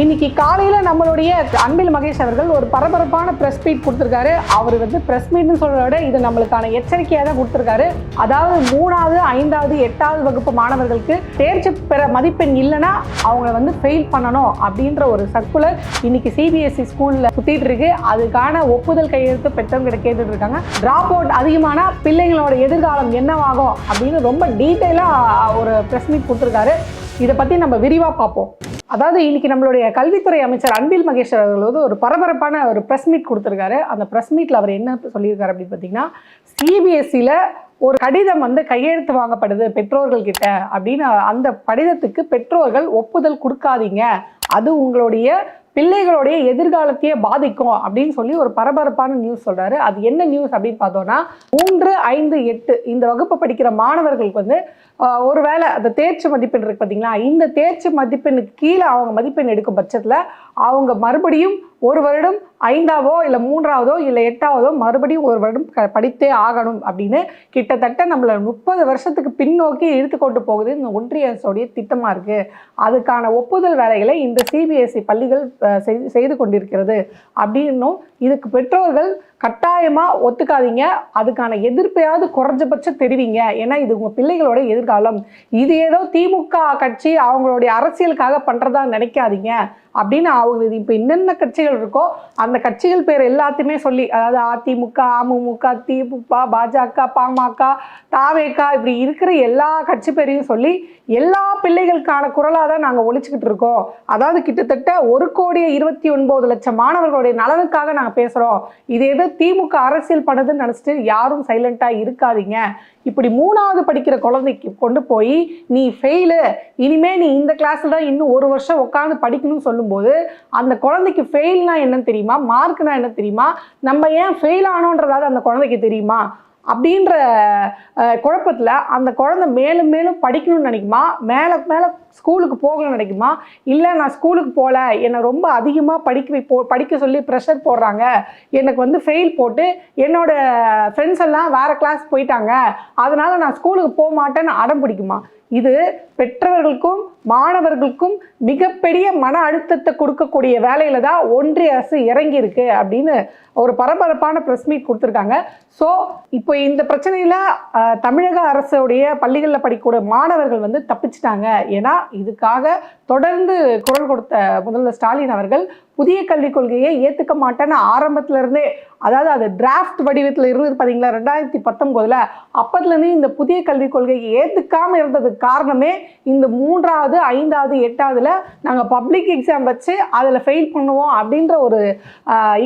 இன்னைக்கு காலையில நம்மளுடைய அன்பில் மகேஷ் அவர்கள் ஒரு பரபரப்பான பிரஸ் மீட் கொடுத்திருக்காரு. அவர் வந்து பிரஸ் மீட்னு சொல்றத விட இது நம்மளுக்கான எச்சரிக்கையாக தான் கொடுத்திருக்காரு. அதாவது மூணாவது ஐந்தாவது எட்டாவது வகுப்பு மாணவர்களுக்கு தேர்ச்சி பெற மதிப்பெண் இல்லைன்னா அவங்கள வந்து ஃபெயில் பண்ணணும் அப்படின்ற ஒரு சர்க்குலர் இன்னைக்கு சிபிஎஸ்சி ஸ்கூல்ல சுத்திட்டு இருக்கு. அதுக்கான ஒப்புதல் கையெழுத்து பெற்றவங்க கேட்டுட்டு இருக்காங்க. டிராப் அவுட் அதிகமானா பிள்ளைங்களோட எதிர்காலம் என்னவாகும் அப்படின்னு ரொம்ப டீட்டெயிலா ஒரு பிரஸ் மீட் கொடுத்திருக்காரு. இதை பத்தி நம்ம விரிவா பார்ப்போம். அதாவது இன்னைக்கு நம்மளுடைய கல்வித்துறை அமைச்சர் அன்பில் மகேஷ் அவர்கள் வந்து ஒரு பரபரப்பான ஒரு ப்ரெஸ் மீட் கொடுத்துருக்காரு. அந்த ப்ரெஸ் மீட்டில் அவர் என்ன சொல்லியிருக்காரு அப்படின்னு பார்த்தீங்கன்னா சிபிஎஸ்சியில் ஒரு கடிதம் வந்து கையெழுத்து வாங்கப்படுது பெற்றோர்கள் கிட்ட அப்படின்னு அந்த கடிதத்துக்கு பெற்றோர்கள் ஒப்புதல் கொடுக்காதீங்க. அது உங்களுடைய பிள்ளைகளுடைய எதிர்காலத்தையே பாதிக்கும் அப்படின்னு சொல்லி ஒரு பரபரப்பான நியூஸ் சொல்றாரு. அது என்ன நியூஸ் அப்படின்னு பார்த்தோம்னா மூன்று ஐந்து எட்டு இந்த வகுப்பு படிக்கிற மாணவர்களுக்கு வந்து ஒருவேளை அந்த தேர்ச்சி மதிப்பெண் இருக்கு பார்த்தீங்களா இந்த தேர்ச்சி மதிப்பெண்ணுக்கு கீழே அவங்க மதிப்பெண் எடுக்கும் பட்சத்தில் அவங்க மறுபடியும் ஒரு வருடம் ஐந்தாவோ இல்லை மூன்றாவதோ இல்லை எட்டாவதோ மறுபடியும் ஒரு வருடம் க- படித்தே ஆகணும் அப்படின்னு கிட்டத்தட்ட நம்மளை முப்பது வருஷத்துக்கு பின்னோக்கி இழுத்து கொண்டு போகுது இந்த ஒன்றிய அரசுடைய திட்டமாக இருக்குது அதுக்கான ஒப்புதல் வேலைகளை இந்த சிபிஎஸ்இ பள்ளிகள் செய்து- செய்து கொண்டிருக்கிறது அப்படின்னும் இதுக்கு பெற்றோர்கள் கட்டாயமாக ஒத்துக்காதீங்க. அதுக்கான எதிர்ப்பையாவது குறைஞ்சபட்சம் தெரிவிங்க. ஏன்னா இது உங்கள் பிள்ளைகளோட எதிர்காலம். இது ஏதோ திமுக கட்சி அவங்களுடைய அரசியலுக்காக பண்ணுறதா நினைக்காதீங்க அப்படின்னு அவங்க இப்போ என்னென்ன கட்சிகள் இருக்கோ அந்த கட்சிகள் பேர் எல்லாத்தையுமே சொல்லி அதாவது அதிமுக அமமுக திமுக பாஜக பாமக தாவேகா இப்படி இருக்கிற எல்லா கட்சி பேரையும் சொல்லி எல்லா பிள்ளைகளுக்கான குரலாக தான் நாங்கள் ஒழிச்சுக்கிட்டு இருக்கோம். அதாவது கிட்டத்தட்ட ஒரு கோடியே இருபத்தி ஒன்பது லட்சம் மாணவர்களுடைய நலனுக்காக நாங்கள் பேசுகிறோம் இது எது திமுக அரசியல் பண்ணுதுன்னு நினச்சிட்டு யாரும் சைலண்ட்டாக இருக்காதீங்க. இப்படி மூணாவது படிக்கிற குழந்தைக்கு கொண்டு போய் நீ ஃபெயிலு இனிமே நீ இந்த கிளாஸில் தான் இன்னும் ஒரு வருஷம் உட்காந்து படிக்கணும்னு சொல்லும்போது அந்த குழந்தைக்கு ஃபெயில்னா என்னன்னு தெரியுமா? மார்க்னா என்ன தெரியுமா? நம்ம ஏன் ஃபெயில் ஆனோன்றதாவது அந்த குழந்தைக்கு தெரியுமா? அப்படின்ற குழப்பத்தில் அந்த குழந்தை மேலும் மேலும் படிக்கணும்னு நினைக்குமா? மேலே மேலே ஸ்கூலுக்கு போகணும்னு நினைக்குமா? இல்லை நான் ஸ்கூலுக்கு போகல என்னை ரொம்ப அதிகமாக படிக்க போ படிக்க சொல்லி ப்ரெஷர் போடுறாங்க. எனக்கு வந்து ஃபெயில் போட்டு என்னோட ஃப்ரெண்ட்ஸ் எல்லாம் வேறு கிளாஸ் போயிட்டாங்க. அதனால் நான் ஸ்கூலுக்கு போக மாட்டேன்னு அடம் பிடிக்குமா? இது பெற்றவர்களுக்கும் மாணவர்களுக்கும் மிகப்பெரிய மன அழுத்தத்தை கொடுக்கக்கூடிய வேலையில தான் ஒன்றிய அரசு இறங்கி இருக்கு அப்படின்னு ஒரு பரபரப்பான ப்ரெஸ் மீட் கொடுத்துருக்காங்க. ஸோ இப்போ இந்த பிரச்சனையில் தமிழக அரசுடைய பள்ளிகளில் படிக்கக்கூடிய மாணவர்கள் வந்து தப்பிச்சிட்டாங்க. ஏன்னா இதுக்காக தொடர்ந்து குரல் கொடுத்த முதல்வர் ஸ்டாலின் அவர்கள் புதிய கல்விக் கொள்கையை ஏற்றுக்க மாட்டேன்னு ஆரம்பத்துல இருந்தே அதாவது அது டிராஃப்ட் வடிவத்தில் இருந்தது பார்த்தீங்களா ரெண்டாயிரத்தி பத்தொம்போதில் அப்போதுலேருந்து இந்த புதிய கல்விக் கொள்கையை ஏற்றுக்காமல் இருந்ததுக்கு காரணமே இந்த மூன்றாவது ஐந்தாவது எட்டாவதுல நாங்கள் பப்ளிக் எக்ஸாம் வச்சு அதில் ஃபெயில் பண்ணுவோம் அப்படின்ற ஒரு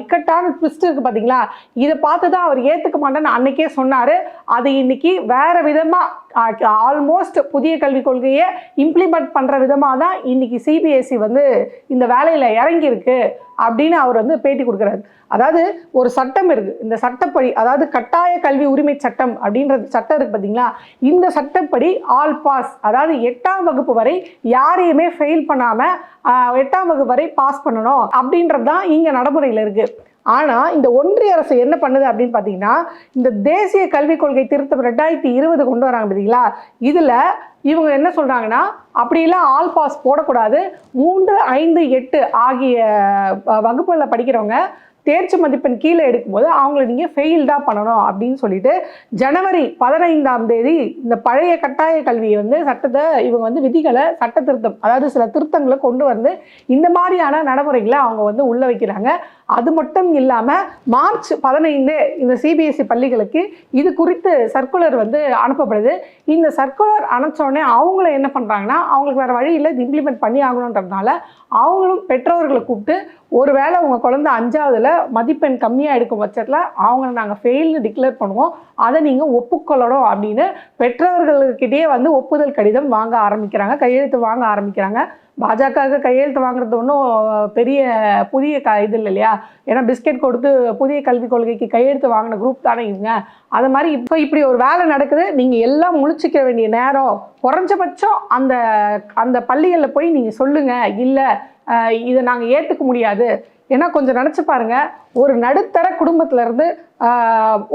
இக்கட்டான ட்விஸ்ட் இருக்குது பார்த்தீங்களா இதை பார்த்து தான் அவர் ஏற்றுக்க மாட்டேன்னு அன்னைக்கே சொன்னார். அது இன்னைக்கு வேற விதமாக ஆல்மோஸ்ட் புதிய கல்விக் கொள்கையை இம்ப்ளிமெண்ட் பண்ணுற விதமாக தான் இன்னைக்கு சிபிஎஸ்சி வந்து இந்த வேலையில் இறங்கியிருக்கு. அப்படின்னு அவர் வந்து பேட்டி கொடுக்குறாரு. அதாவது ஒரு சட்டம் இருக்குது இந்த சட்டப்படி அதாவது கட்டாய கல்வி உரிமை சட்டம் அப்படின்ற சட்டம் இருக்குது பார்த்தீங்களா இந்த சட்டப்படி ஆல் பாஸ் அதாவது எட்டாம் வகுப்பு வரை யாரையுமே ஃபெயில் பண்ணாமல் எட்டாம் வகுப்பு வரை பாஸ் பண்ணணும் அப்படின்றது தான் இங்கே நடைமுறையில் இருக்குது ஆனால் இந்த ஒன்றிய அரசு என்ன பண்ணுது அப்படின்னு பார்த்தீங்கன்னா இந்த தேசிய கல்விக் கொள்கை திருத்தம் ரெண்டாயிரத்தி இருபது கொண்டு வராங்க பார்த்தீங்களா இதில் இவங்க என்ன சொல்கிறாங்கன்னா அப்படிலாம் ஆல் பாஸ் போடக்கூடாது. மூன்று ஐந்து எட்டு ஆகிய வகுப்புகளில் படிக்கிறவங்க தேர்ச்சி மதிப்பெண் கீழே எடுக்கும்போது அவங்கள நீங்கள் ஃபெயில் தான் பண்ணணும் அப்படின்னு சொல்லிட்டு ஜனவரி பதினைந்தாம் தேதி இந்த பழைய கட்டாய கல்வியை வந்து சட்டத்தை இவங்க வந்து விதிகளை சட்ட திருத்தம் அதாவது சில திருத்தங்களை கொண்டு வந்து இந்த மாதிரியான நடைமுறைகளை அவங்க வந்து உள்ள வைக்கிறாங்க. அது மட்டும் இல்லாமல் மார்ச் பதினைந்து இந்த சிபிஎஸ்சி பள்ளிகளுக்கு இது குறித்து சர்க்குலர் வந்து அனுப்பப்படுது. இந்த சர்க்குலர் அனுப்பிச்சோடனே அவங்கள என்ன பண்ணுறாங்கன்னா அவங்களுக்கு வேறு வழி இல்லை இது இம்ப்ளிமெண்ட் பண்ணி ஆகணுன்றதுனால அவங்களும் பெற்றோர்களை கூப்பிட்டு ஒருவேளை உங்கள் குழந்த அஞ்சாவதுல மதிப்பெண் கம்மியாக எடுக்கும் பட்சத்தில் அவங்கள நாங்கள் ஃபெயில்னு டிக்ளேர் பண்ணுவோம். அதை நீங்கள் ஒப்புக்கொள்ளணும் அப்படின்னு பெற்றோர்கள்கிட்டயே வந்து ஒப்புதல் கடிதம் வாங்க ஆரம்பிக்கிறாங்க கையெழுத்து வாங்க ஆரம்பிக்கிறாங்க. பாஜக கையெழுத்து வாங்குறது ஒன்றும் பெரிய புதிய க இது இல்லை இல்லையா? ஏன்னா பிஸ்கெட் கொடுத்து புதிய கல்விக் கொள்கைக்கு கையெழுத்து வாங்கின குரூப் தானே இவங்க. அது மாதிரி இப்போ இப்படி ஒரு வேலை நடக்குது. நீங்கள் எல்லாம் முழிச்சிக்க வேண்டிய நேரம். குறைஞ்சபட்சம் அந்த அந்த பள்ளிகளில் போய் நீங்கள் சொல்லுங்கள் இல்லை இதை நாங்கள் ஏற்றுக்க முடியாது. ஏன்னா கொஞ்சம் நினச்சி பாருங்க. ஒரு நடுத்தர குடும்பத்திலேருந்து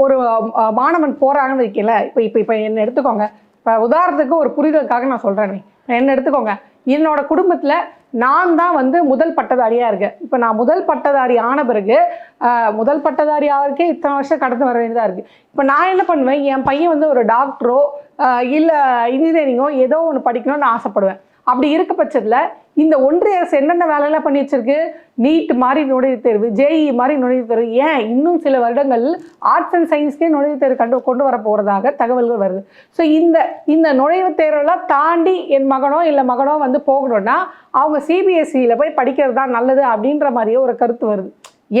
ஒரு மாணவன் போகிறாங்கன்னு வைக்கல. இப்போ இப்போ இப்போ என்ன எடுத்துக்கோங்க. இப்போ உதாரணத்துக்கு ஒரு புரிதலுக்காக நான் சொல்கிறேன் என்ன எடுத்துக்கோங்க. என்னோட குடும்பத்தில் நான் தான் வந்து முதல் பட்டதாரியாக இருக்கேன். இப்போ நான் முதல் பட்டதாரி ஆன பிறகு முதல் பட்டதாரி ஆகிறக்கே இத்தனை வருஷம் கடந்து வர வேண்டியதாக இருக்குது இப்போ நான் என்ன பண்ணுவேன்? என் பையன் வந்து ஒரு டாக்டரோ இல்லை இன்ஜினியரிங்கோ ஏதோ ஒன்று படிக்கணும்னு ஆசைப்படுவேன். அப்படி இருக்க பட்சத்தில் இந்த ஒன்றிய அரசு என்னென்ன வேலையெல்லாம் பண்ணி வச்சிருக்கு? நீட் மாதிரி நுழைவுத் தேர்வு ஜேஇ மாதிரி நுழைவுத் தேர்வு. ஏன்? இன்னும் சில வருடங்கள் ஆர்ட்ஸ் அண்ட் சயின்ஸ்க்கே நுழைவுத் தேர்வு கண்டு கொண்டு வர போகிறதாக தகவல்கள் வருது. ஸோ இந்த இந்த நுழைவுத் தேர்வெல்லாம் தாண்டி என் மகனோ இல்லை மகனோ வந்து போகணும்னா அவங்க சிபிஎஸ்சியில் போய் படிக்கிறது தான் நல்லது அப்படின்ற மாதிரியே ஒரு கருத்து வருது.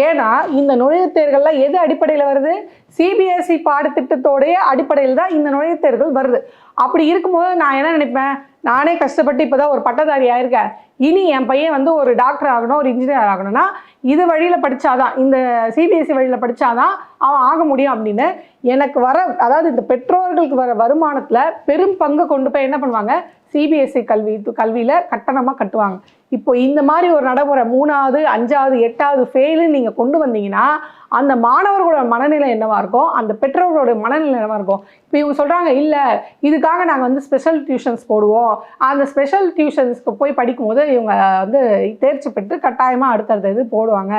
ஏன்னா இந்த நுழைவுத் தேர்வுகள்லாம் எது அடிப்படையில் வருது? சிபிஎஸ்சி பாடத்திட்டத்தோடைய அடிப்படையில் தான் இந்த நுழைவுத் தேர்வுகள் வருது. அப்படி இருக்கும்போது நான் என்ன நினைப்பேன்? நானே கஷ்டப்பட்டு இப்போ தான் ஒரு பட்டதாரி ஆயிருக்கேன். இனி என் பையன் வந்து ஒரு டாக்டர் ஆகணும் ஒரு இன்ஜினியர் ஆகணும்னா இது வழியில் படித்தாதான் இந்த சிபிஎஸ்சி வழியில் படித்தாதான் அவன் ஆக முடியும் அப்படின்னு எனக்கு வர அதாவது இந்த பெற்றோர்களுக்கு வர வருமானத்தில் பெரும் பங்கு கொண்டு போய் என்ன பண்ணுவாங்க? சிபிஎஸ்சி கல்வி கல்வியில் கட்டணமாக கட்டுவாங்க. இப்போ இந்த மாதிரி ஒரு நடைமுறை மூணாவது அஞ்சாவது எட்டாவது ஃபெயிலு நீங்கள் கொண்டு வந்தீங்கன்னா அந்த மாணவர்களோட மனநிலை என்னவாக இருக்கும்? அந்த பெற்றோர்களோட மனநிலை என்னவாக இருக்கும்? இப்போ இவங்க சொல்கிறாங்க இல்லை இதுக்காக நாங்கள் வந்து ஸ்பெஷல் டியூஷன்ஸ் போடுவோம். அந்த ஸ்பெஷல் டியூஷன்ஸ்க்கு போய் படிக்கும்போது இவங்க வந்து தேர்ச்சி பெற்று கட்டாயமாக அடுத்தடுத்த இது போடுவாங்க.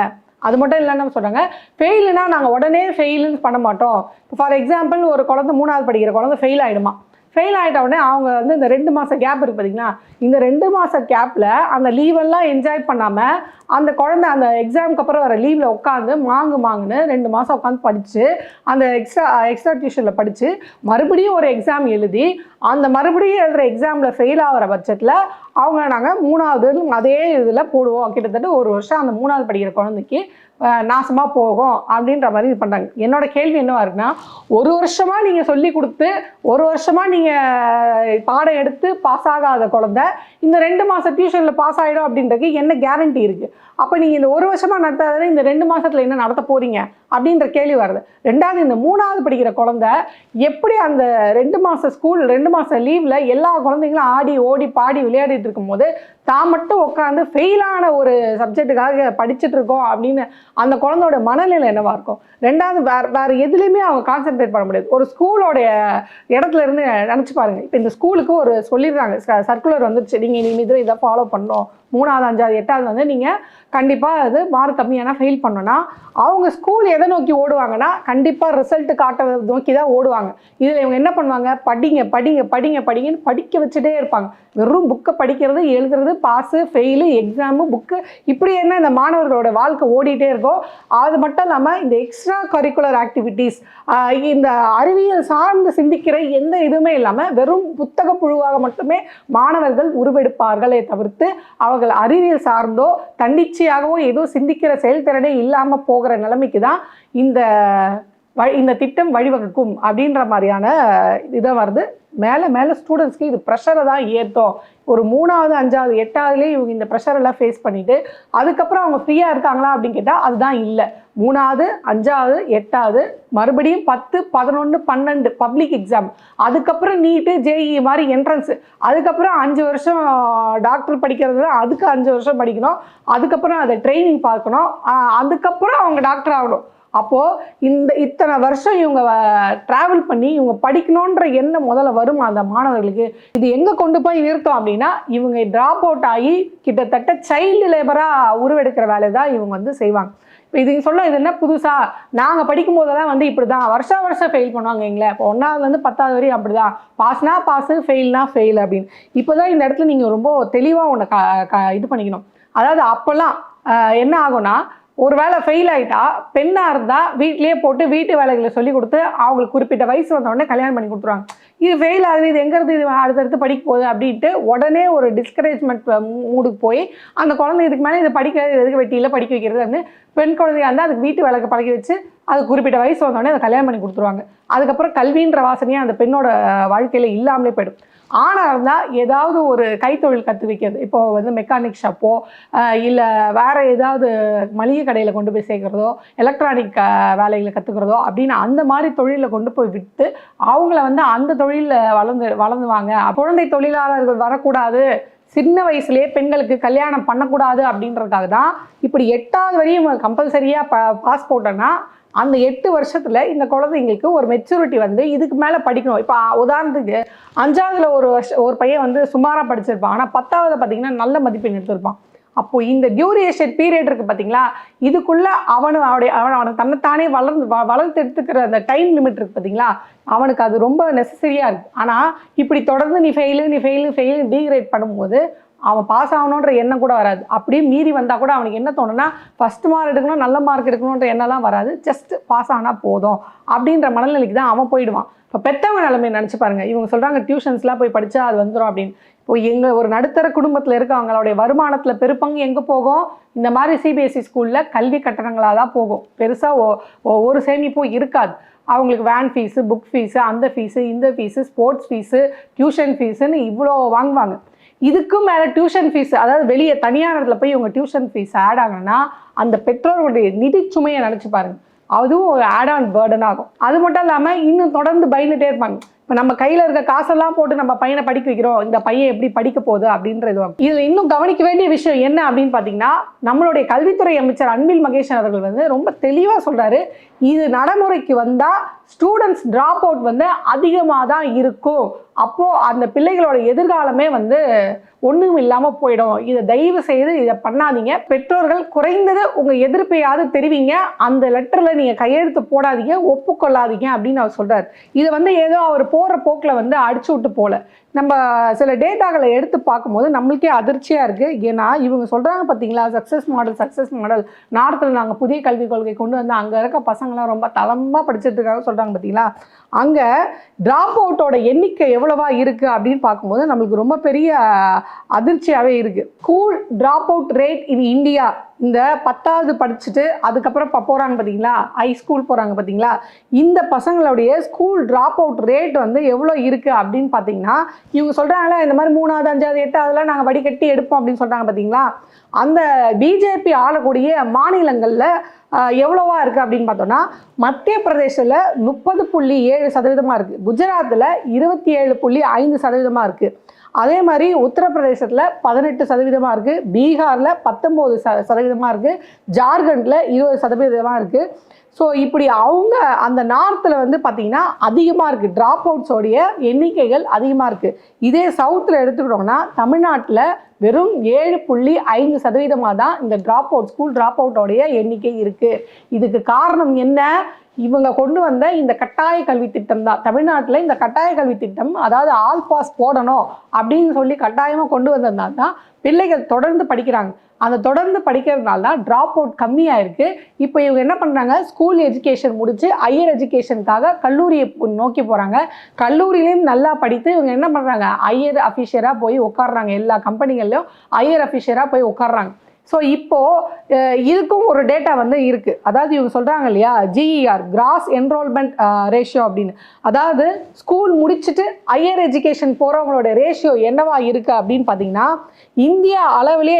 அது மட்டும் இல்லைன்னு சொல்கிறாங்க ஃபெயிலுனா நாங்கள் உடனே ஃபெயிலுன்னு பண்ண மாட்டோம். ஃபார் எக்ஸாம்பிள் ஒரு குழந்தை மூணாவது படிக்கிற குழந்தை ஃபெயில் ஆகிடுமா ஃபெயில் ஆகிட்ட உடனே அவங்க வந்து இந்த ரெண்டு மாதம் கேப் இருக்குது பார்த்தீங்களா இந்த ரெண்டு மாதம் கேப்பில் அந்த லீவெல்லாம் என்ஜாய் பண்ணாமல் அந்த குழந்தை அந்த எக்ஸாமுக்கு அப்புறம் வர லீவில் உட்காந்து மாங்கு மாங்குன்னு ரெண்டு மாதம் உட்காந்து படித்து அந்த எக்ஸ்ட்ரா எக்ஸ்ட்ரா டியூஷனில் படித்து மறுபடியும் ஒரு எக்ஸாம் எழுதி அந்த மறுபடியும் எழுதுகிற எக்ஸாமில் ஃபெயில் ஆகிற பட்சத்தில் அவங்க நாங்கள் மூணாவது அதே இதில் போடுவோம். கிட்டத்தட்ட ஒரு வருஷம் அந்த மூணாவது படிக்கிற குழந்தைக்கு நாசமாக போகும் அப்படின்ற மாதிரி இது பண்ணுறாங்க என்னோட கேள்வி என்னவா இருக்குன்னா ஒரு வருஷமாக நீங்கள் சொல்லி கொடுத்து ஒரு வருஷமாக நீங்கள் பாடம் எடுத்து பாஸ் ஆகாத குழந்த இந்த ரெண்டு மாதம் டியூஷனில் பாஸ் ஆகிடும் அப்படின்றது என்ன கேரண்டி இருக்குது அப்போ நீங்கள் இந்த ஒரு வருஷமாக நடத்தாத இந்த ரெண்டு மாதத்தில் என்ன நடத்த போகிறீங்க அப்படின்ற கேள்வி வருது. ரெண்டாவது இந்த மூணாவது படிக்கிற குழந்த எப்படி அந்த ரெண்டு மாதம் ஸ்கூல் ரெண்டு மாதம் லீவில் எல்லா குழந்தைங்களும் ஆடி ஓடி பாடி விளையாடிட்டு இருக்கும்போது தான் மட்டும் உட்காந்து ஃபெயிலான ஒரு சப்ஜெக்ட்டுக்காக படிச்சுட்டு இருக்கோம் அப்படின்னு அந்த குழந்தையோட மனநிலை என்னவாக இருக்கும்? ரெண்டாவது வேறு வேறு எதுலேயுமே அவங்க கான்சென்ட்ரேட் பண்ண முடியாது. ஒரு ஸ்கூலோடைய இடத்துல இருந்து நினச்சி பாருங்கள் இப்போ இந்த ஸ்கூலுக்கு ஒரு சொல்லிடுறாங்க. சர்க்குலர் வந்துருச்சு. நீங்கள் இனிமேல் இதை ஃபாலோ பண்ணணும். மூணாவது அஞ்சாவது எட்டாவது வந்து நீங்கள் கண்டிப்பாக அது மார்க் கம்மியான ஃபெயில் பண்ணோன்னா அவங்க ஸ்கூல் எதை நோக்கி ஓடுவாங்கன்னா கண்டிப்பாக ரிசல்ட் காட்ட நோக்கி தான் ஓடுவாங்க. இதில் இவங்க என்ன பண்ணுவாங்க? படிங்க படிங்க படிங்க படிங்கன்னு படிக்க வச்சுட்டே இருப்பாங்க. வெறும் புக்கை படிக்கிறது எழுதுறது பாஸு ஃபெயிலு எக்ஸாமு புக்கு இப்படி என்ன இந்த மாணவர்களோட வாழ்க்கை ஓடிட்டே இருக்கோ அது மட்டும் இல்லாமல் இந்த எக்ஸ்ட்ரா கரிக்குலர் ஆக்டிவிட்டீஸ் இந்த அறிவியல் சார்ந்து சிந்திக்கிற எந்த இதுவுமே இல்லாமல் வெறும் புத்தக புழுவாக மட்டுமே மாணவர்கள் உருவெடுப்பார்களே தவிர்த்து அவர்கள் அறிவியல் சார்ந்தோ தன்னிச்சையாகவோ ஏதோ சிந்திக்கிற செயல்திறனே இல்லாமல் போகிற நிலைமைக்கு தான் இந்த இந்த திட்டம் வழிவகுக்கும் அப்படின்ற மாதிரியான இதை வருது. மேலே மேலே ஸ்டூடெண்ட்ஸ்க்கு இது ப்ரெஷரை தான் ஏற்றும் ஒரு மூணாவது அஞ்சாவது எட்டாவதுலேயே இவங்க இந்த ப்ரெஷரெல்லாம் ஃபேஸ் பண்ணிவிட்டு அதுக்கப்புறம் அவங்க ஃப்ரீயாக இருக்காங்களா அப்படின்னு கேட்டால் அதுதான் இல்லை. மூணாவது அஞ்சாவது எட்டாவது மறுபடியும் பத்து பதினொன்று பன்னெண்டு பப்ளிக் எக்ஸாம் அதுக்கப்புறம் நீட்டு ஜேஇ மாதிரி என்ட்ரன்ஸ் அதுக்கப்புறம் அஞ்சு வருஷம் டாக்டர் படிக்கிறது அதுக்கு அஞ்சு வருஷம் படிக்கணும். அதுக்கப்புறம் அதை ட்ரைனிங் பார்க்கணும். அதுக்கப்புறம் அவங்க டாக்டர் ஆகணும். அப்போது இந்த இத்தனை வருஷம் இவங்க ட்ராவல் பண்ணி இவங்க படிக்கணுன்ற எண்ணம் முதல்ல வரும் அந்த மாணவர்களுக்கு? இது எங்கே கொண்டு போய் நிறுத்தோம் அப்படின்னா இவங்க ட்ராப் அவுட் ஆகி கிட்டத்தட்ட சைல்டு லேபராக உருவெடுக்கிற வேலை தான் இவங்க வந்து செய்வாங்க. இப்போ இது சொல்ல இது என்ன புதுசா? நாங்கள் படிக்கும் போதெல்லாம் வந்து இப்படி தான் வருஷம் வருஷம் ஃபெயில் பண்ணுவாங்க எங்களை இப்போ ஒன்றாவதுலேருந்து பத்தாவது வரையும் அப்படி தான் பாஸ்னா பாஸு ஃபெயில்னா ஃபெயில் அப்படின்னு. இப்போ தான் இந்த இடத்துல நீங்கள் ரொம்ப தெளிவாக ஒன்று க க இது பண்ணிக்கணும். அதாவது அப்போல்லாம் என்ன ஆகும்னா ஒரு வேளை ஃபெயில் ஆகிட்டா பெண்ணாக இருந்தால் வீட்லேயே போட்டு வீட்டு வேலைகளை சொல்லி கொடுத்து அவங்களுக்கு குறிப்பிட்ட வயசு வந்தவொடனே கல்யாணம் பண்ணி கொடுத்துருவாங்க. இது ஃபெயில் ஆகுது இது எங்கேருந்து இது அடுத்தடுத்து படிக்க போகுது அப்படின்ட்டு உடனே ஒரு டிஸ்கரேஜ்மெண்ட் மூடுக்கு போய் அந்த குழந்தை இதுக்கு மேலே இதை படிக்கிறது எதுக்கு வெட்டியில் படிக்க வைக்கிறது வந்து பெண் குழந்தையாக இருந்தால் அதுக்கு வீட்டு வேலைக்கு பழகி வச்சு அது குறிப்பிட்ட வயசு வந்தோடனே அதை கல்யாணம் பண்ணி கொடுத்துருவாங்க. அதுக்கப்புறம் கல்வின்ற வாசனையே அந்த பெண்ணோட வாழ்க்கையில் இல்லாமலே போயிடும். ஆணாக இருந்தால் ஏதாவது ஒரு கைத்தொழில் கற்று வைக்கிறது. இப்போ வந்து மெக்கானிக் ஷாப்போ இல்லை வேற ஏதாவது மளிகை கடையில் கொண்டு போய் சேர்க்குறதோ எலக்ட்ரானிக் வேலைகளை கற்றுக்கிறதோ அப்படின்னு அந்த மாதிரி தொழிலில் கொண்டு போய் விட்டு அவங்கள வந்து அந்த தொழிலில் வளர்ந்து வளர்ந்துவாங்க. குழந்தை தொழிலாளர்கள் வரக்கூடாது. சின்ன வயசுலேயே பெண்களுக்கு கல்யாணம் பண்ணக்கூடாது அப்படின்றதுக்காக தான் இப்படி எட்டாவது வரையும் கம்பல்சரியாக ப பாஸ் போட்டோன்னா அந்த எட்டு வருஷத்தில் இந்த குழந்தைங்களுக்கு ஒரு மெச்சூரிட்டி வந்து இதுக்கு மேலே படிக்கணும். இப்போ உதாரணத்துக்கு அஞ்சாவதுல ஒரு வருஷம் ஒரு பையன் வந்து சுமாராக படிச்சிருப்பான். ஆனால் பத்தாவது பார்த்தீங்கன்னா நல்ல மதிப்பெண் எடுத்திருப்பான். அப்போ இந்த டியூரேஷன் பீரியட் இருக்குது பார்த்தீங்களா இதுக்குள்ளே அவனு அவனுடைய அவன் அவனை தன்னைத்தானே வளர்ந்து வ- வளர்த்து எடுத்துக்கிற அந்த டைம் லிமிட் இருக்குது பார்த்தீங்களா அவனுக்கு அது ரொம்ப நெசசரியாக இருக்குது ஆனால் இப்படி தொடர்ந்து நீ ஃபெயிலு நீ ஃபெயிலு ஃபெயிலு டீக்ரேட் பண்ணும்போது அவன் பாஸ் ஆகணுன்ற எண்ணம் கூட வராது. அப்படியே மீறி வந்தால் கூட அவனுக்கு என்ன தோணுன்னா ஃபர்ஸ்ட் மார்க் எடுக்கணும் நல்ல மார்க் எடுக்கணுன்ற எண்ணம்லாம் வராது. ஜஸ்ட் பாஸ் ஆனால் போதும். அப்படின்ற மனநிலைக்கு தான் அவன் போயிடுவான். இப்போ பெற்றவங்க நிலைமை நினச்சி பாருங்க. இவங்க சொல்கிறாங்க டியூஷன்ஸ்லாம் போய் படித்தா அது வந்துடும் அப்படின்னு. இப்போ எங்கள் ஒரு நடுத்தர குடும்பத்தில் இருக்க அவங்களுடைய வருமானத்தில் பெருப்பங்கு எங்கே போகும்? இந்த மாதிரி சிபிஎஸ்சி ஸ்கூலில் கல்வி கட்டணங்களாக தான் போகும் பெருசாக ஒரு சேமிப்பும் இருக்காது. அவங்களுக்கு வேன் ஃபீஸு புக் ஃபீஸு அந்த ஃபீஸு இந்த ஃபீஸு ஸ்போர்ட்ஸ் ஃபீஸு டியூஷன் ஃபீஸுன்னு இவ்வளோ வாங்குவாங்க. இதுக்கும் மேலே டியூஷன் ஃபீஸ் அதாவது வெளியே தனியார் இடத்துல போய் இவங்க டியூஷன் ஃபீஸ் ஆட் ஆகணும்னா அந்த பெற்றோருடைய நிதி சுமையை நினச்சி பாருங்க. அதுவும் ஒரு ஆட் ஆன் பேர்டன் ஆகும். அது மட்டும் இல்லாமல் இன்னும் தொடர்ந்து பயந்துட்டே இருப்பாங்க. இப்போ நம்ம கையில் இருக்க காசெல்லாம் போட்டு நம்ம பையனை படிக்க வைக்கிறோம். இந்த பையன் எப்படி படிக்க போகுது அப்படின்றது இதில் இன்னும் கவனிக்க வேண்டிய விஷயம் என்ன அப்படின்னு பார்த்தீங்கன்னா நம்மளுடைய கல்வித்துறை அமைச்சர் அன்பில் மகேஷன் அவர்கள் வந்து ரொம்ப தெளிவாக சொல்கிறாரு இது நடைமுறைக்கு வந்தால் ஸ்டூடெண்ட்ஸ் ட்ராப் அவுட் வந்து அதிகமாக தான் இருக்கும். அப்போது அந்த பிள்ளைகளோட எதிர்காலமே வந்து ஒன்றும் இல்லாமல் போயிடும். இதை தயவு செய்து இதை பண்ணாதீங்க. பெற்றோர்கள் குறைந்தது உங்கள் எதிர்ப்பையாவது தெரிவிங்க. அந்த லெட்டரில் நீங்கள் கையெழுத்து போடாதீங்க. ஒப்புக்கொள்ளாதீங்க அப்படின்னு அவர் சொல்கிறார் இதை வந்து ஏதோ அவர் போகிற போக்கில் வந்து அடிச்சு விட்டு போல. நம்ம சில டேட்டாக்களை எடுத்து பார்க்கும்போது நம்மளுக்கே அதிர்ச்சியாக இருக்குது ஏன்னா இவங்க சொல்கிறாங்க பார்த்தீங்களா சக்ஸஸ் மாடல் சக்ஸஸ் மாடல் நார்த்தில் நாங்கள் புதிய கல்விக் கொள்கை கொண்டு வந்து அங்கே இருக்க பசங்களாம் ரொம்ப தளமாக படிச்சுட்டு இருக்காங்க சொல்கிறாங்க பார்த்தீங்களா அங்கே ட்ராப் அவுட்டோட எண்ணிக்கை எவ்வளவா இருக்குது அப்படின்னு பார்க்கும்போது நம்மளுக்கு ரொம்ப பெரிய அதிர்ச்சியாகவே இருக்குது school drop out rate in India இந்த பத்தாவது படிச்சுட்டு அதுக்கப்புறம் இப்போ போகிறாங்க பார்த்தீங்களா ஹை ஸ்கூல் போகிறாங்க பார்த்தீங்களா இந்த பசங்களுடைய ஸ்கூல் ட்ராப் அவுட் ரேட் வந்து எவ்வளோ இருக்குது அப்படின்னு பார்த்தீங்கன்னா இவங்க சொல்கிறாங்களே இந்த மாதிரி மூணாவது அஞ்சாவது எட்டாவதுலாம் நாங்கள் வடிகட்டி எடுப்போம் அப்படின்னு சொல்கிறாங்க பார்த்தீங்களா அந்த பிஜேபி ஆளக்கூடிய மாநிலங்களில் எவ்வளோவா இருக்குது அப்படின்னு பார்த்தோன்னா மத்திய பிரதேசத்தில் முப்பது புள்ளி ஏழு சதவீதமாக இருக்குது குஜராத்தில் இருபத்தி ஏழு புள்ளி ஐந்து சதவீதமாக இருக்குது அதே மாதிரி உத்தரப்பிரதேசத்தில் பதினெட்டு சதவீதமாக இருக்குது பீகாரில் பத்தொம்போது ச சதவீதமாக இருக்குது ஜார்க்கண்டில் இருபது சதவீதமாக இருக்குது ஸோ இப்படி அவங்க அந்த நார்த்தில் வந்து பார்த்திங்கன்னா அதிகமாக இருக்குது ட்ராப் அவுட்ஸோடைய எண்ணிக்கைகள் அதிகமாக இருக்குது இதே சவுத்தில் எடுத்துக்கிட்டோம்னா தமிழ்நாட்டில் வெறும் ஏழு புள்ளி ஐந்து சதவீதமாக தான் இந்த ட்ராப் அவுட் ஸ்கூல் ட்ராப் அவுட்டோடைய எண்ணிக்கை இருக்குது இதுக்கு காரணம் என்ன? இவங்க கொண்டு வந்த இந்த கட்டாய கல்வி திட்டம் தான். தமிழ்நாட்டில் இந்த கட்டாய கல்வி திட்டம் அதாவது ஆல் பாஸ் போடணும் அப்படின்னு சொல்லி கட்டாயமாக கொண்டு வந்ததுனால தான் பிள்ளைகள் தொடர்ந்து படிக்கிறாங்க. அந்த தொடர்ந்து படிக்கிறதுனால தான் ட்ராப் அவுட் கம்மியாக இருக்குது இப்போ இவங்க என்ன பண்ணுறாங்க ஸ்கூல் எஜுகேஷன் முடித்து ஹையர் எஜுகேஷனுக்காக கல்லூரியை நோக்கி போகிறாங்க கல்லூரியிலையும் நல்லா படித்து இவங்க என்ன பண்ணுறாங்க ஹையர் அஃபிஷியராக போய் உட்காடுறாங்க எல்லா கம்பெனிகள்லையும் ஹையர் அஃபிஷியராக போய் உட்காடுறாங்க ஸோ இப்போது இதுக்கும் ஒரு டேட்டா வந்து இருக்குது அதாவது இவங்க சொல்கிறாங்க இல்லையா ஜிஇஆர் கிராஸ் என்ரோல்மெண்ட் ரேஷியோ அப்படின்னு. அதாவது ஸ்கூல் முடிச்சுட்டு ஹையர் எஜுகேஷன் போகிறவங்களோட ரேஷியோ என்னவா இருக்குது அப்படின்னு பார்த்தீங்கன்னா இந்தியா அளவிலே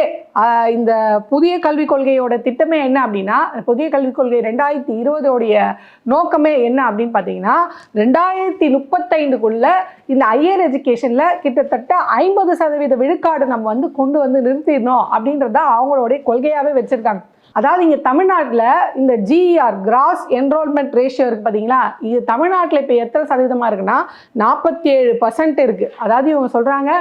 இந்த புதிய கல்விக் கொள்கையோட திட்டமே என்ன அப்படின்னா புதிய கல்விக் கொள்கை ரெண்டாயிரத்தி இருபதோடைய நோக்கமே என்ன அப்படின்னு பார்த்தீங்கன்னா ரெண்டாயிரத்தி முப்பத்தைந்துக்குள்ள இந்த ஹையர் எஜுகேஷனில் கிட்டத்தட்ட ஐம்பது சதவீத விழுக்காடு நம்ம வந்து கொண்டு வந்து நிறுத்திடணும் அப்படின்றத அவங்க அவங்களுடைய கொள்கையாகவே வச்சிருக்காங்க. அதாவது இங்கே தமிழ்நாட்டில் இந்த ஜிஆர் கிராஸ் என்ரோல்மெண்ட் ரேஷியோ இருக்குது பார்த்தீங்களா இது தமிழ்நாட்டில் இப்போ எத்தனை சதவீதமாக இருக்குன்னா நாற்பத்தி ஏழு பர்சன்ட் இருக்கு. அதாவது இவங்க சொல்றாங்க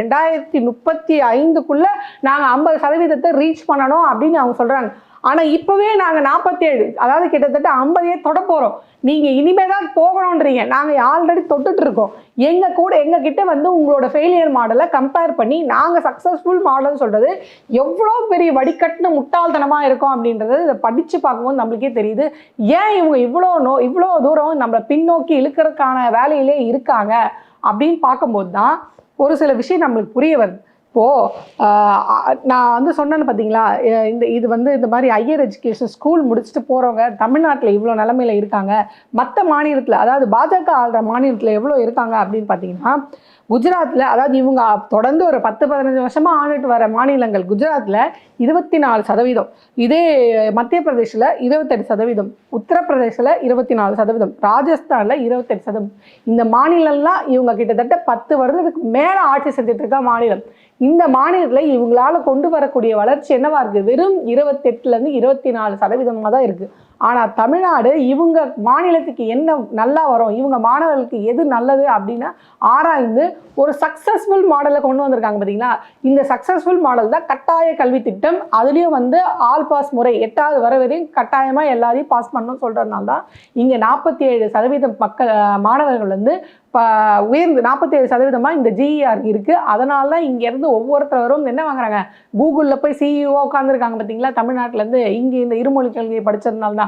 ரெண்டாயிரத்தி முப்பத்தி ஐந்துக்குள்ள நாங்கள் ஐம்பது சதவீதத்தை ரீச் பண்ணணும் அப்படின்னு அவங்க சொல்கிறாங்க ஆனால் இப்போவே நாங்கள் நாற்பத்தேழு அதாவது கிட்டத்தட்ட ஐம்பதையே தொட போகிறோம் நீங்கள் இனிமே தான் போகணுன்றீங்க நாங்கள் ஆல்ரெடி தொட்டுட்ருக்கோம் எங்கள் கூட எங்கள் கிட்ட வந்து உங்களோட ஃபெயிலியர் மாடலை கம்பேர் பண்ணி நாங்கள் சக்ஸஸ்ஃபுல் மாடல் சொல்கிறது எவ்வளோ பெரிய வடிகட்டின முட்டாள்தனமாக இருக்கும் அப்படின்றது இதை படித்து பார்க்கும்போது நம்மளுக்கே தெரியுது. ஏன் இவங்க இவ்வளோ நோ இவ்வளோ தூரம் நம்மளை பின்னோக்கி இழுக்கிறதுக்கான வேலையிலே இருக்காங்க அப்படின்னு பார்க்கும்போது தான் ஒரு சில விஷயம் நம்மளுக்கு புரிய வருது. இப்போ நான் வந்து சொன்னேன்னு பார்த்தீங்களா இந்த இது வந்து இந்த மாதிரி ஹையர் எஜுகேஷன் ஸ்கூல் முடிச்சுட்டு போகிறவங்க தமிழ்நாட்டில் இவ்வளோ நிலமையில இருக்காங்க மற்ற மாநிலத்தில் அதாவது பாஜக ஆள்ற மாநிலத்தில் எவ்வளோ இருக்காங்க அப்படின்னு பார்த்தீங்கன்னா குஜராத்தில் அதாவது இவங்க தொடர்ந்து ஒரு பத்து பதினஞ்சு வருஷமாக ஆண்டுட்டு வர மாநிலங்கள் குஜராத்தில் இருபத்தி நாலு சதவீதம் இதே மத்திய பிரதேசில் இருபத்தெட்டு சதவீதம் உத்தரப்பிரதேசில் இருபத்தி நாலு சதவீதம் ராஜஸ்தானில் இருபத்தெட்டு சதவீதம் இந்த மாநிலம்லாம் இவங்க கிட்டத்தட்ட பத்து வருடத்துக்கு மேலே ஆட்சி செஞ்சுட்டு இருக்க மாநிலம். இந்த மாநிலத்தில் இவங்களால கொண்டு வரக்கூடிய வளர்ச்சி என்னவா இருக்குது வெறும் இருபத்தெட்டுலேருந்து இருபத்தி நாலு சதவீதமாக தான் இருக்குது ஆனால் தமிழ்நாடு இவங்க மாநிலத்துக்கு என்ன நல்லா வரும் இவங்க மாணவர்களுக்கு எது நல்லது அப்படின்னு ஆராய்ந்து ஒரு சக்ஸஸ்ஃபுல் மாடலை கொண்டு வந்திருக்காங்க பார்த்தீங்களா இந்த சக்ஸஸ்ஃபுல் மாடல் தான் கட்டாய கல்வி திட்டம். அதுலேயும் வந்து ஆல் பாஸ் முறை எட்டாவது வர வரையும் கட்டாயமாக எல்லாரையும் பாஸ் பண்ணணும்னு சொல்கிறதுனால தான் இங்கே நாற்பத்தி ஏழு சதவீதம் மக்கள் மாணவர்கள் வந்து இப்போ உயர்ந்து நாற்பத்தேழு சதவீதமாக இந்த ஜிஇஆர் இருக்குது அதனால தான் இங்கேருந்து ஒவ்வொருத்தரும் என்ன வாங்குறாங்க? கூகுளில் போய் சிஇஓ உட்காந்துருக்காங்க பார்த்தீங்களா தமிழ்நாட்டிலேருந்து இங்கே இந்த இருமொழி கல்வியை படித்ததுனால தான்.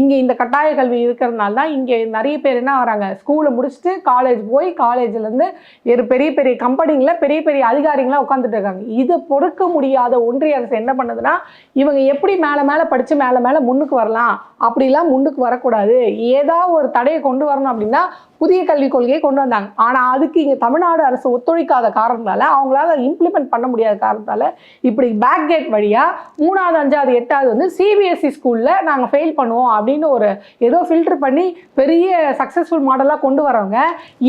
இங்கே இந்த கட்டாய கல்வி இருக்கிறதுனால தான் இங்கே நிறைய பேர் என்ன வராங்க ஸ்கூலை முடிச்சுட்டு காலேஜ் போய் காலேஜ்லேருந்து ஒரு பெரிய பெரிய கம்பெனிங்களில் பெரிய பெரிய அதிகாரிகளாக உட்காந்துட்டு இருக்காங்க. இதை பொறுக்க முடியாத ஒன்றிய அரசு என்ன பண்ணுதுன்னா இவங்க எப்படி மேலே மேலே படித்து மேலே மேலே முன்னுக்கு வரலாம்? அப்படிலாம் முன்னுக்கு வரக்கூடாது. ஏதாவது ஒரு தடையை கொண்டு வரணும் அப்படின்னா புதிய கல்விக் கொள்கையை கொண்டு வந்தாங்க. ஆனால் அதுக்கு இங்கே தமிழ்நாடு அரசு ஒத்துழைக்காத காரணத்தால் அவங்களால இம்ப்ளிமெண்ட் பண்ண முடியாத காரணத்தால் இப்படி பேக் கேட் வழியாக மூணாவது அஞ்சாவது எட்டாவது வந்து சிபிஎஸ்சி ஸ்கூலில் நாங்கள் ஃபெயில் பண்ணுவோம் அப்படின்னு ஒரு ஏதோ ஃபில்டர் பண்ணி பெரிய சக்ஸஸ்ஃபுல் மாடலாக கொண்டு வரவங்க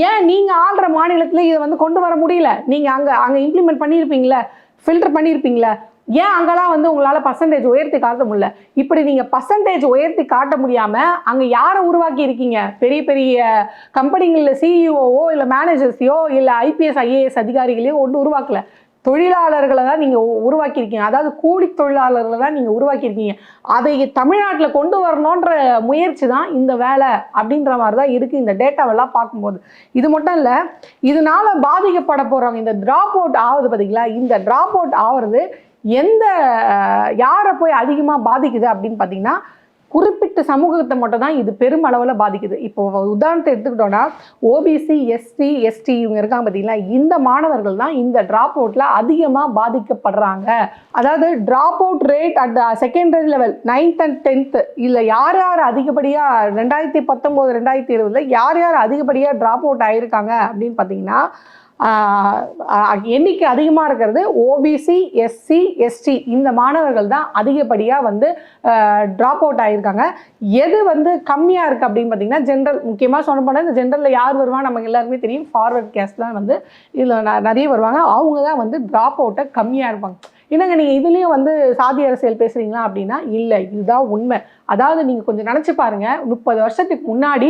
ஏன் நீங்கள் ஆள்ற மாநிலத்தில் இதை வந்து கொண்டு வர முடியல? நீங்கள் அங்கே அங்கே இம்ப்ளிமெண்ட் பண்ணியிருப்பீங்களே? ஃபில்டர் பண்ணியிருப்பீங்களே? ஏன் அங்கெல்லாம் வந்து உங்களால் பர்சன்டேஜ் உயர்த்தி காட்ட முடியல? இப்படி நீங்கள் பர்சன்டேஜ் உயர்த்தி காட்ட முடியாமல் அங்கே யாரை உருவாக்கி இருக்கீங்க? பெரிய பெரிய கம்பெனிகளில் சிஇஓவோ இல்லை மேனேஜர்ஸையோ இல்லை ஐபிஎஸ் ஐஏஎஸ் அதிகாரிகளையோ ஒன்றும் உருவாக்கல. தொழிலாளர்களை தான் நீங்கள் உருவாக்கியிருக்கீங்க. அதாவது கூலி தொழிலாளர்களை தான் நீங்கள் உருவாக்கியிருக்கீங்க. அதை தமிழ்நாட்டில் கொண்டு வரணுன்ற முயற்சி தான் இந்த வேலை அப்படின்ற மாதிரி தான் இருக்குது இந்த டேட்டாவெல்லாம் பார்க்கும்போது. இது மட்டும் இல்லை இதனால் பாதிக்கப்பட போகிறவங்க இந்த ட்ராப் அவுட் ஆகுது பார்த்தீங்களா இந்த ட்ராப் அவுட் ஆகிறது எந்த யாரை போய் அதிகமாக பாதிக்குது அப்படின்னு பார்த்தீங்கன்னா குறிப்பிட்ட சமூகத்தை மட்டும் தான் இது பெருமளவில் பாதிக்குது. இப்போ உதாரணத்தை எடுத்துக்கிட்டோம்னா ஓபிசி எஸ்டி எஸ்டி இவங்க இருக்காங்க பார்த்தீங்களா இந்த மாணவர்கள் தான் இந்த ட்ராப் அவுட்டில் அதிகமாக பாதிக்கப்படுறாங்க. அதாவது drop out rate at secondary level ninth and tenth இல்லை யார் யார் அதிகப்படியாக ரெண்டாயிரத்தி பத்தொம்போது ரெண்டாயிரத்தி இருபதில் யார் யார் அதிகப்படியாக ட்ராப் அவுட் ஆகியிருக்காங்க அப்படின்னு பார்த்தீங்கன்னா எண்ணிக்கை அதிகமாக இருக்கிறது. ஓபிசி எஸ்சி எஸ்டி இந்த மாணவர்கள் தான் அதிகப்படியாக வந்து ட்ராப் அவுட் ஆகியிருக்காங்க எது வந்து கம்மியாக இருக்குது அப்படின்னு பார்த்தீங்கன்னா ஜென்ரல் முக்கியமாக சொல்ல போனால் இந்த ஜென்ரலில் யார் வருவா நமக்கு எல்லாருமே தெரியும். ஃபார்வர்ட் கேஸ்ட்லாம் வந்து இதில் நிறைய வருவாங்க. அவங்க தான் வந்து ட்ராப் அவுட்டை கம்மியாக இருப்பாங்க. என்னங்க நீங்கள் இதுலேயும் வந்து சாதி அரசியல் பேசுகிறீங்களா அப்படின்னா இல்லை. இதுதான் உண்மை. அதாவது நீங்கள் கொஞ்சம் நினச்சி பாருங்க முப்பது வருஷத்துக்கு முன்னாடி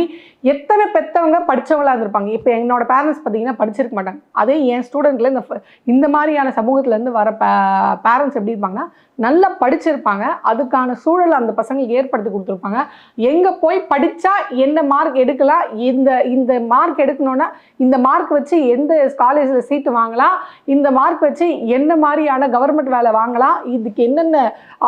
எத்தனை பெற்றவங்க படிச்சவங்களா இருந்திருப்பாங்க? இப்போ என்னோட பேரண்ட்ஸ் பார்த்தீங்கன்னா படிச்சிருக்க மாட்டாங்க. அதே என் ஸ்டூடெண்ட்ல இந்த இந்த மாதிரியான சமூகத்துலேருந்து வர பேரண்ட்ஸ் எப்படி இருப்பாங்கன்னா நல்லா படிச்சிருப்பாங்க. அதுக்கான சூழல் அந்த பசங்களுக்கு ஏற்படுத்தி கொடுத்துருப்பாங்க. எங்கே போய் படித்தா என்ன மார்க் எடுக்கலாம்? இந்த இந்த மார்க் எடுக்கணும்னா இந்த மார்க் வச்சு எந்த காலேஜில் சீட்டு வாங்கலாம்? இந்த மார்க் வச்சு என்ன மாதிரியான கவர்மெண்ட் வேலை வாங்கலாம்? இதுக்கு என்னென்ன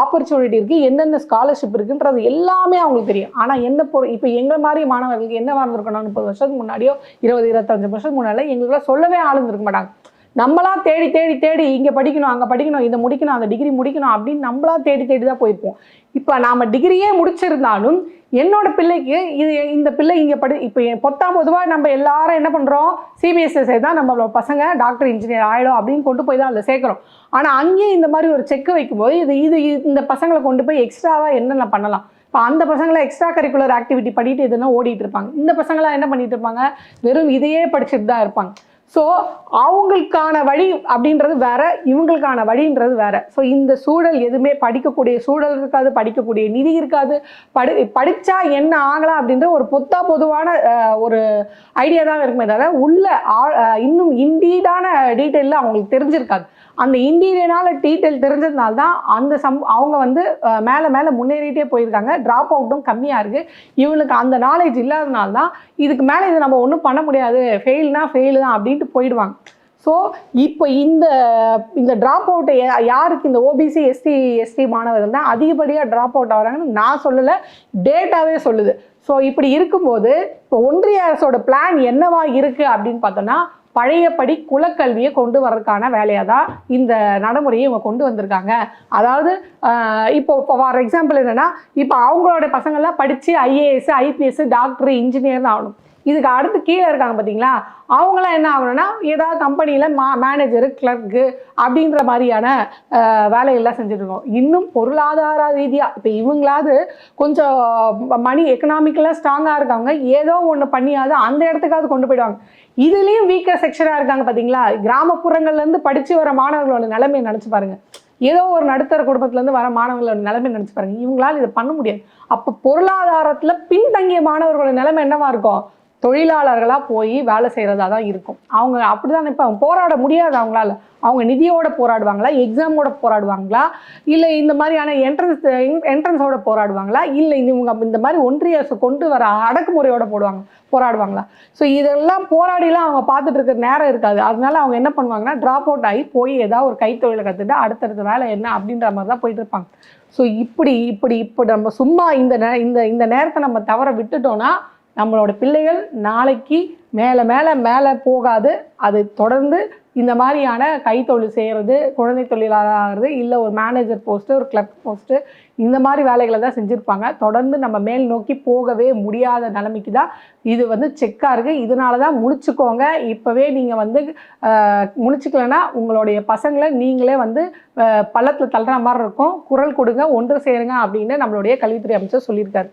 ஆப்பர்ச்சுனிட்டி இருக்குது என்னென்ன ஸ்காலர்ஷிப் இருக்குன்றது எல்லாமே அவங்களுக்கு தெரியும். ஆனால் என்ன பொ இப்போ எங்களை மாதிரி மாணவர்களுக்கு என்ன இருந்திருக்கணும் முப்பது வருஷத்துக்கு முன்னாடியோ இருபது இருபத்தஞ்சு வருஷத்துக்கு முன்னாடி எங்களுக்குலாம் சொல்லவே ஆளுந்திருக்க மாட்டாங்க. நம்மளா தேடி தேடி தேடி இங்கே படிக்கணும் அங்கே படிக்கணும் இதை முடிக்கணும் அந்த டிகிரி முடிக்கணும் அப்படின்னு நம்மளா தேடி தேடி தான் போயிருப்போம். இப்போ நாம் டிகிரியே முடிச்சிருந்தாலும் என்னோட பிள்ளைக்கு இது இந்த பிள்ளை இங்கே படி இப்போ பொத்தாம் பொதுவாக நம்ம எல்லாரும் என்ன பண்ணுறோம் சிபிஎஸ்எஸ்ஐ தான் நம்மளோட பசங்க டாக்டர் இன்ஜினியர் ஆகிடும் அப்படின்னு கொண்டு போய் தான் அதில் சேர்க்குறோம். ஆனால் அங்கேயும் இந்த மாதிரி ஒரு செக் வைக்கும்போது இது இது இந்த பசங்களை கொண்டு போய் எக்ஸ்ட்ராவாக என்னென்ன பண்ணலாம்? இப்போ அந்த பசங்களை எக்ஸ்ட்ரா கரிக்குலர் ஆக்டிவிட்டி பண்ணிட்டு எதுனா ஓடிட்டு இருப்பாங்க. இந்த பசங்களாம் என்ன பண்ணிட்டு இருப்பாங்க? வெறும் இதையே படிச்சுட்டு தான் இருப்பாங்க. ஸோ அவங்களுக்கான வழி அப்படின்றது வேற இவங்களுக்கான வழின்றது வேற. ஸோ இந்த சூழல் எதுவுமே படிக்கக்கூடிய சூழல் இருக்காது படிக்கக்கூடிய நிதி இருக்காது. படி படித்தா என்ன ஆகலாம் அப்படின்ற ஒரு பொத்தா பொதுவான ஒரு ஐடியா தான் இருக்குமே தவிர உள்ள ஆ- இன்னும் இண்டீடான டீட்டெயிலில் அவங்களுக்கு தெரிஞ்சிருக்காது. அந்த இன்டீரியனால் டீட்டெயில் தெரிஞ்சதுனால தான் அந்த சம் அவங்க வந்து மேலே மேலே முன்னேறிட்டே போயிருக்காங்க. ட்ராப் அவுட்டும் கம்மியாக இருக்குது இவனுக்கு அந்த நாலேஜ் இல்லாதனால தான் இதுக்கு மேலே இது நம்ம ஒன்றும் பண்ண முடியாது. ஃபெயில்னா ஃபெயில் தான் அப்படின்ட்டு போயிடுவாங்க. ஸோ இப்போ இந்த இந்த ட்ராப் அவுட்டை யாருக்கு இந்த ஓபிசி எஸ்டி எஸ்டி மாணவர்கள் தான் அதிகப்படியாக ட்ராப் அவுட் ஆகிறாங்கன்னு நான் சொல்லலை டேட்டாவே சொல்லுது. ஸோ இப்படி இருக்கும்போது இப்போ ஒன்றிய அரசோட பிளான் என்னவா இருக்குது அப்படின்னு பார்த்தோன்னா பழையபடி குலக்கல்வியை கொண்டு வரதுக்கான வேலையாக தான் இந்த நடைமுறையை இவங்க கொண்டு வந்திருக்காங்க. அதாவது இப்போ ஃபார் எக்ஸாம்பிள் என்னென்னா இப்போ அவங்களோட பசங்கள்லாம் படித்து ஐஏஎஸ் ஐபிஎஸ் டாக்டர் இன்ஜினியர்னு ஆகணும். இதுக்கு அடுத்து கீழே இருக்காங்க பார்த்தீங்களா அவங்களாம் என்ன ஆகணும்னா ஏதாவது கம்பெனியில் மா மேனேஜரு கிளர்க்கு அப்படின்ற மாதிரியான வேலையெல்லாம் வேலைகள்லாம் செஞ்சுட்டு இருக்கோம். இன்னும் பொருளாதார ரீதியாக இப்போ இவங்களாவது கொஞ்சம் மணி எக்கனாமிக்கலாக ஸ்ட்ராங்காக இருக்காங்க ஏதோ ஒன்று பண்ணியாவது அந்த இடத்துக்காவது கொண்டு போயிடுவாங்க. இதுலேயும் வீக்கர் செக்ஷனாக இருக்காங்க பார்த்தீங்களா கிராமப்புறங்கள்லேருந்து படித்து வர மாணவர்களோட நிலைமையை நினச்சி பாருங்கள் ஏதோ ஒரு நடுத்தர குடும்பத்துலேருந்து வர மாணவர்களோட நிலைமை நினச்சி பாருங்க. இவங்களால இதை பண்ண முடியாது. அப்போ பொருளாதாரத்தில் பின்தங்கிய மாணவர்களோட நிலைமை என்னவா இருக்கும்? தொழிலாளர்களாக போய் வேலை செய்கிறதா தான் இருக்கும். அவங்க அப்படி தான் நினைப்பாங்க. போராட முடியாது அவங்களால. அவங்க நிதியோட போராடுவாங்களா? எக்ஸாமோட போராடுவாங்களா? இல்லை இந்த மாதிரியான என்ட்ரன்ஸ் என்ட்ரன்ஸோட போராடுவாங்களா? இல்லை இவங்க இந்த மாதிரி ஒன்றிய அரசு கொண்டு வர அடக்குமுறையோட போடுவாங்க போராடுவாங்களா? ஸோ இதெல்லாம் போராடிலாம் அவங்க பார்த்துட்டு இருக்கிற நேரம் இருக்காது. அதனால அவங்க என்ன பண்ணுவாங்கன்னா ட்ராப் அவுட் ஆகி போய் ஏதாவது ஒரு கைத்தொழிலை கற்றுட்டு அடுத்தடுத்த வேலை என்ன அப்படின்ற மாதிரி தான் போயிட்டு இருப்பாங்க ஸோ இப்படி இப்படி இப்படி நம்ம சும்மா இந்த இந்த இந்த நேரத்தை நம்ம தவற விட்டுட்டோம்னா நம்மளோட பிள்ளைகள் நாளைக்கு மேலே மேலே மேலே போகாது. அது தொடர்ந்து இந்த மாதிரியான கைத்தொழில் செய்கிறது குழந்தை தொழிலாளர் இல்லை ஒரு மேனேஜர் போஸ்ட்டு ஒரு கிளப் போஸ்ட்டு இந்த மாதிரி வேலைகளை தான் செஞ்சுருப்பாங்க. தொடர்ந்து நம்ம மேல் நோக்கி போகவே முடியாத நிலைமைக்கு தான் இது வந்து செக்காக இருக்குது இதனால தான் முடிச்சுக்கோங்க. இப்போவே நீங்கள் வந்து ஆஹ், உங்களுடைய பசங்களை நீங்களே வந்து பள்ளத்தில் தள்ளுற மாதிரி இருக்கும். குரல் கொடுங்க ஒன்று சேருங்க அப்படின்னு நம்மளுடைய கல்வித்துறை அமைச்சர் சொல்லியிருக்காரு.